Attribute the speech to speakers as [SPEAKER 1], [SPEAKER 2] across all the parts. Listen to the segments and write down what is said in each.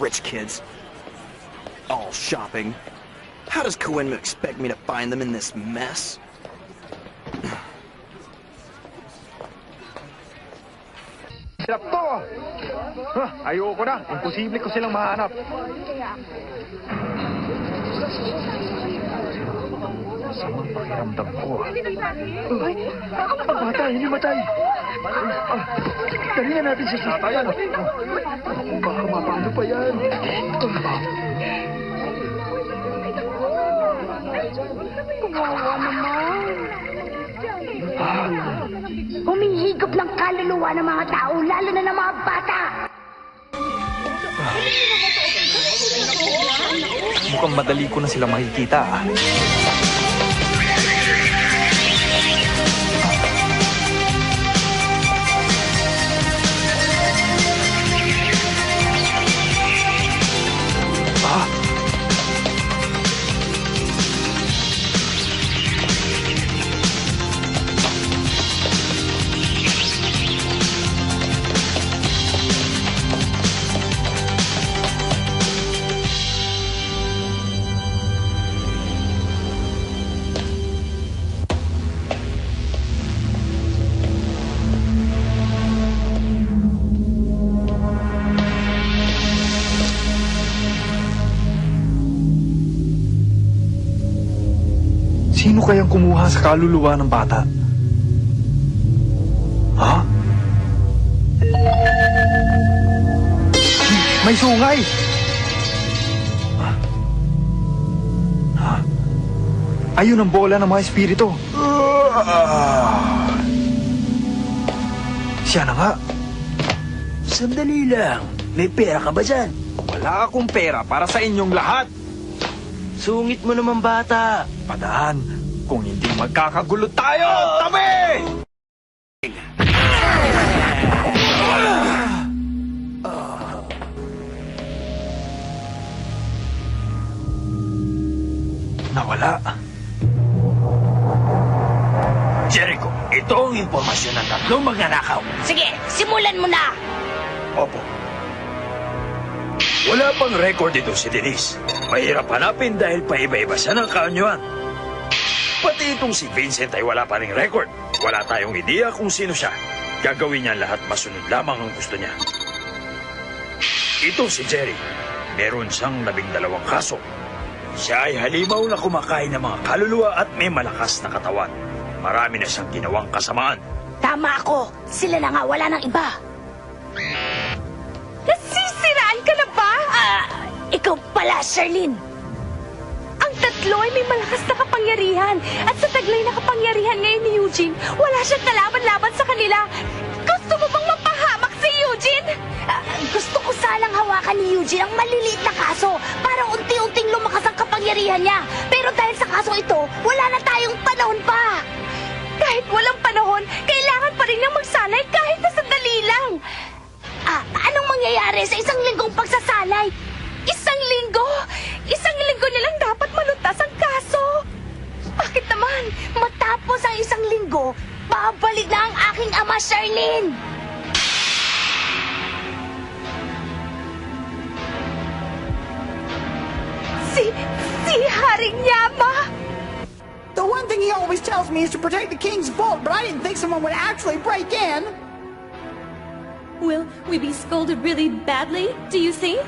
[SPEAKER 1] Rich kids. All shopping. How does Coenma expect me to find them in this mess?
[SPEAKER 2] Hirap! Huh, ayoko na. Imposible ko silang mahanap. Samang pakiramdam ko. Ay, ang bata, hindi matay. Ah, dali na natin sa sasakyan. Baka mapano pa yan.
[SPEAKER 3] Kawawa naman. Humihigop ng kaluluwa ng mga tao, lalo na ng mga bata.
[SPEAKER 4] Mukhang madali ko na sila makikita. Sino kayang kumuha sa kaluluwa ng bata? Ha? May sungay! Ha? Ayun ang bola ng mga espiritu. Siya na nga.
[SPEAKER 5] Sandali lang. May pera ka ba dyan?
[SPEAKER 4] Wala akong pera para sa inyong lahat.
[SPEAKER 5] Sungit mo naman bata.
[SPEAKER 4] Padaan, kung hindi magkakagulo tayo, tabi! Nawala.
[SPEAKER 5] Jericho, ito ang impormasyon ng tatlong magnanakaw.
[SPEAKER 3] Sige, simulan mo na.
[SPEAKER 5] Opo. Wala pang record dito si Denise. Mahirap hanapin dahil paiba-iba siya ng kaanyuan. Pati itong si Vincent ay wala pa ring record. Wala tayong ideya kung sino siya. Gagawin niya lahat masunod lamang ang gusto niya. Ito si Jerry. Meron siyang labing dalawang kaso. Siya ay halimaw na kumakain ng mga kaluluwa at may malakas na katawan. Marami na siyang ginawang kasamaan.
[SPEAKER 3] Tama ako. Sila na nga, wala nang iba.
[SPEAKER 6] Nasisiraan ka na ba?
[SPEAKER 3] Ah, ikaw pala, Charlene.
[SPEAKER 6] Tatlo ay may malakas na kapangyarihan. At sa taglay na kapangyarihan ngayon ni Eugene, wala siyang kalaban-laban sa kanila. Gusto mo bang mapahamak si Eugene?
[SPEAKER 3] Ah, gusto ko sanang hawakan ni Eugene ang maliliit na kaso para unti-unting lumakas ang kapangyarihan niya. Pero dahil sa kasong ito, wala na tayong panahon pa.
[SPEAKER 6] Kahit walang panahon, kailangan pa rin niyang magsanay kahit na sandali lang.
[SPEAKER 3] Ah, anong mangyayari sa isang linggong pagsasalay?
[SPEAKER 6] Bakit naman?
[SPEAKER 3] Matapos ang isang linggo, babalik na ang aking ama, Charlene.
[SPEAKER 6] Si... si Haring Yama!
[SPEAKER 7] The one thing he always tells me is to protect the king's vault, but I didn't think someone would actually break in.
[SPEAKER 8] Will we be scolded really badly, do you think?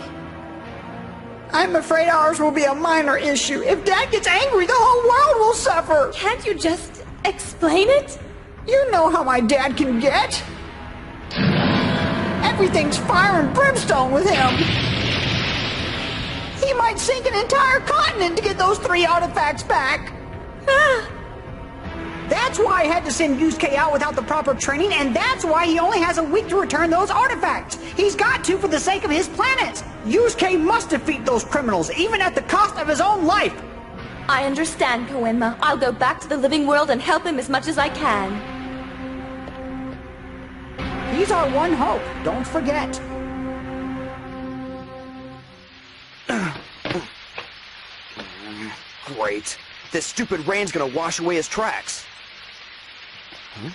[SPEAKER 7] I'm afraid ours will be a minor issue. If Dad gets angry, the whole world will suffer.
[SPEAKER 8] Can't you just explain it?
[SPEAKER 7] You know how my dad can get. Everything's fire and brimstone with him. He might sink an entire continent to get those three artifacts back. Ah, That's why I had to send Yusuke out without the proper training, and that's why he only has a week to return those artifacts. He's got to for the sake of his planet. Yusuke must defeat those criminals, even at the cost of his own life.
[SPEAKER 8] I understand, Koenma. I'll go back to the living world and help him as much as I can.
[SPEAKER 7] He's our one hope, don't forget.
[SPEAKER 1] Great. This stupid rain's gonna wash away his tracks. Huh?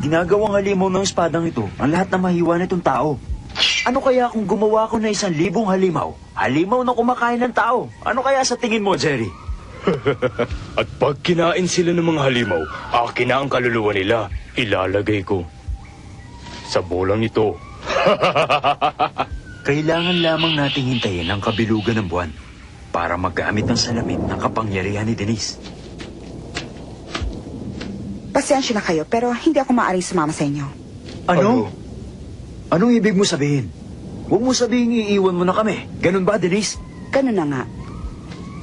[SPEAKER 9] Ginagawang halimaw ng espadang ito ang lahat na mahiwa nitong tao. Ano kaya kung gumawa ko na isang libong halimaw? Halimaw na kumakain ng tao. Ano kaya sa tingin mo, Jerry?
[SPEAKER 10] At pag kinain sila ng mga halimaw, akin na ang kaluluwa nila. Ilalagay ko sa bolang ito.
[SPEAKER 9] Kailangan lamang nating hintayin ang kabilugan ng buwan para maggamit ng salamin ng kapangyarihan ni Denise.
[SPEAKER 11] Pasensya na kayo, pero hindi ako maaaring sumama sa inyo.
[SPEAKER 9] Ano? Anong ibig mo sabihin? Huwag mo sabihin iiwan mo na kami. Ganun ba, Denise?
[SPEAKER 11] Ganun na nga.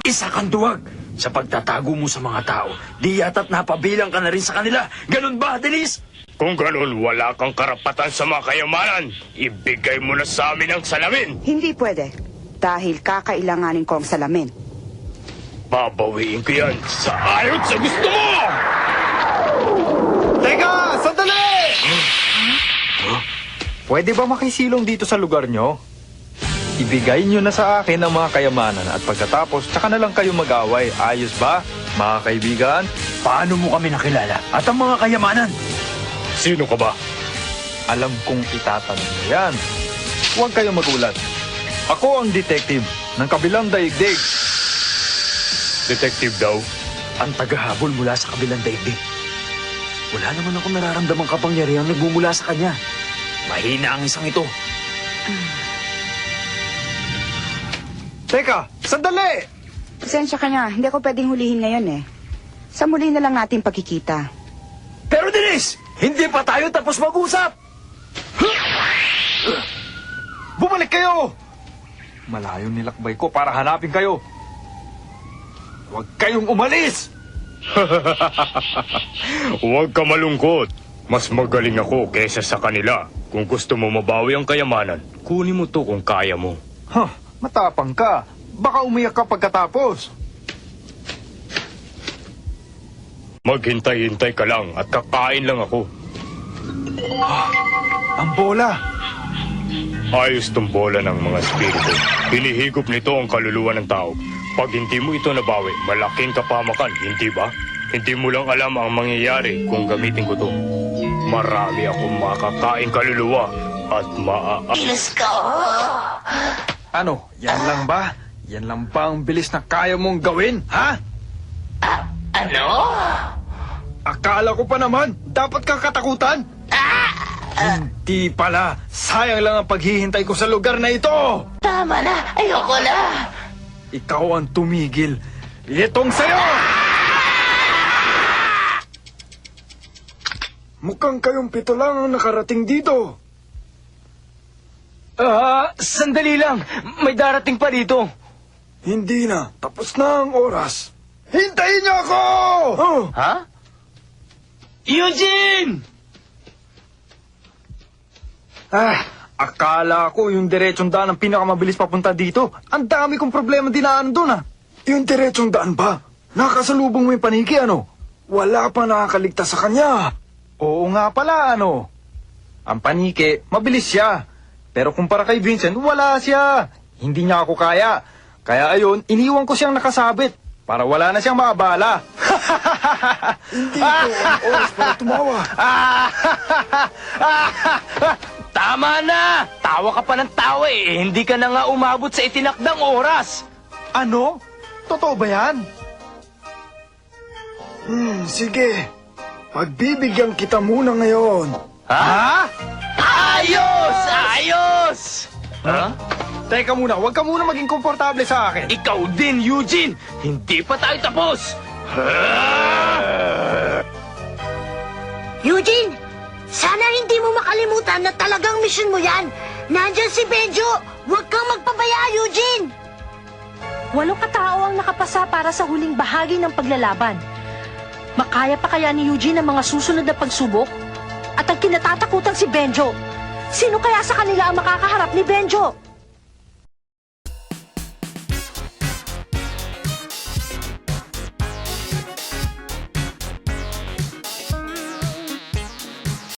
[SPEAKER 5] Isa kang duwag sa pagtatago mo sa mga tao. Di yata't napabilang ka na rin sa kanila. Ganun ba, Denise?
[SPEAKER 10] Kung ganun, wala kang karapatan sa mga kayamanan. Ibigay mo na sa amin ang salamin.
[SPEAKER 11] Hindi pwede. Dahil kakailanganin ko ang salamin.
[SPEAKER 10] Babawiin ko yan sa ayot sa gusto mo!
[SPEAKER 4] Teka! Sandali! Pwede ba makisilong dito sa lugar nyo? Ibigay nyo na sa akin ang mga kayamanan at pagkatapos, tsaka na lang kayo mag-away. Ayos ba, mga kaibigan?
[SPEAKER 5] Paano mo kami nakilala? At ang mga kayamanan?
[SPEAKER 10] Sino ka ba?
[SPEAKER 4] Alam kong itatanong mo yan. Huwag kayong magulat. Ako ang detective ng kabilang daigdig.
[SPEAKER 10] Detective daw.
[SPEAKER 5] Ang tagahabol mula sa kabilang daigdig. Wala naman akong nararamdamang kapangyarihan nagmumula sa kanya. Mahina ang isang ito.
[SPEAKER 4] Teka, sandali!
[SPEAKER 11] Pasensya ka na, hindi ako pwedeng hulihin ngayon eh. Sa muli na lang natin pagkikita.
[SPEAKER 5] Pero Denise, hindi pa tayo tapos mag-usap.
[SPEAKER 4] Bumalik kayo! Malayo nilakbay ko para hanapin kayo. Huwag kayong umalis!
[SPEAKER 10] Huwag ka malungkot. Mas magaling ako kaysa sa kanila. Kung gusto mo mabawi ang kayamanan, kunin mo to kung kaya mo.
[SPEAKER 4] Huh, matapang ka. Baka umiyak ka pagkatapos.
[SPEAKER 10] Maghintay-hintay ka lang at kakain lang ako.
[SPEAKER 4] Ang bola!
[SPEAKER 10] Ayos tong bola ng mga espiritu. Hinihigop nito ang kaluluwa ng tao. Pag hindi mo ito nabawi, malaking kapamakan, hindi ba? Hindi mo lang alam ang mangyayari kung gamitin ko to. Marami akong makakain kaluluwa at maa...
[SPEAKER 4] Ano, yan lang ba? Yan lang ba ang bilis na kaya mong gawin, ha? ano? Akala ko pa naman, dapat kang katakutan. Hindi pala, sayang lang ang paghihintay ko sa lugar na ito.
[SPEAKER 3] Tama na, ayoko na.
[SPEAKER 4] Ikaw ang tumigil. Itong sayo! Mukhang kayong pito lang ang nakarating dito.
[SPEAKER 9] Ah, sandali lang. May darating pa dito.
[SPEAKER 4] Hindi na. Tapos na ang oras. Hintayin niyo ako! Oh.
[SPEAKER 9] Ha? Eugene!
[SPEAKER 4] Ah, akala ko yung diretsong daan ang pinakamabilis papunta dito. Ang dami kong problema dinaan doon ah. Yung diretsong daan ba? Nakasalubong mo yung paniki ano? Wala pa nakakaligtas sa kanya. Oo nga pala ano. Ang paniki, mabilis siya. Pero kumpara kay Vincent, wala siya. Hindi niya ako kaya. Kaya ayon, iniwan ko siyang nakasabit. Para wala na siyang maabala. Hindi ko ang oras para tumawa.
[SPEAKER 9] Tama na! Tawa ka pa ng tawa eh. Hindi ka na nga umabot sa itinakdang oras.
[SPEAKER 4] Ano? Totoo ba yan? Hmm, sige. Pagbibigyan kita muna ngayon.
[SPEAKER 9] Ha? Ayos! Ayos! Ha?
[SPEAKER 4] Teka muna, huwag ka muna maging komportable sa akin.
[SPEAKER 9] Ikaw din, Eugene! Hindi pa tayo tapos!
[SPEAKER 3] Eugene, sana hindi mo makalimutan na talagang mission mo yan. Nandyan si Benjo. Huwag kang magpabaya, Eugene.
[SPEAKER 6] Walong katao ang nakapasa para sa huling bahagi ng paglalaban. Makaya pa kaya ni Eugene ang mga susunod na pagsubok? At ang kinatatakutang si Benjo. Sino kaya sa kanila ang makakaharap ni Benjo?